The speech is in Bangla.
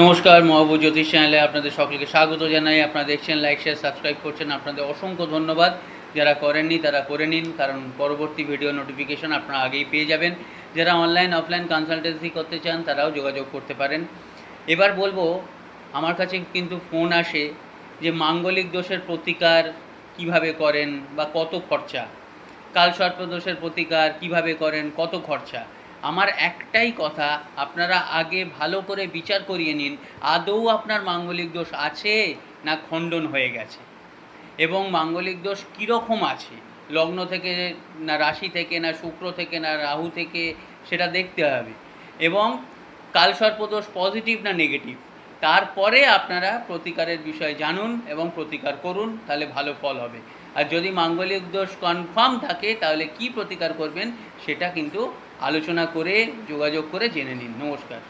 নমস্কার মহাবু জ্যোতিষ চ্যানেলে আপনাদের সকলকে স্বাগত জানাই। আপনারা দেখছেন লাইক শেয়ার সাবস্ক্রাইব করছেন। আপনাদের অসংখ্য ধন্যবাদ। যারা করেননি, তারা করে নিন, কারণ পরবর্তী ভিডিও নোটিফিকেশন আপনারা আগেই পেয়ে যাবেন। যারা অনলাইন অফলাইন কনসালটেন্সি করতে চান, তারাও যোগাযোগ করতে পারেন। এবার বলব, আমার কাছে কিন্তু ফোন আসে যে মাঙ্গলিক দোষের প্রতিকার কীভাবে করেন বা কত খরচা? কাল সর্পদোষের প্রতিকার কীভাবে করেন? কত খরচা? আমার একটাই কথা, আপনারা আগে ভালো করে বিচার করিয়ে নিন, আদৌ আপনার মাঙ্গলিক দোষ আছে না খণ্ডন হয়ে গেছে? এবং মাঙ্গলিক দোষ কীরকম আছে? লগ্ন থেকে না রাশি থেকে না শুক্র থেকে না রাহু থেকে সেটা দেখতে হবে। এবং কালসর্পদোষ পজিটিভ না নেগেটিভ তারপরে আপনারা প্রতিকারের বিষয়ে জানুন এবং প্রতিকার করুন, তাহলে ভালো ফল হবে। আর যদি মাঙ্গলিক দোষ কনফার্ম থাকে, তাহলে কি প্রতিকার করবেন? সেটা কিন্তু আলোচনা করে যোগাযোগ করে জেনে নিন। নমস্কার।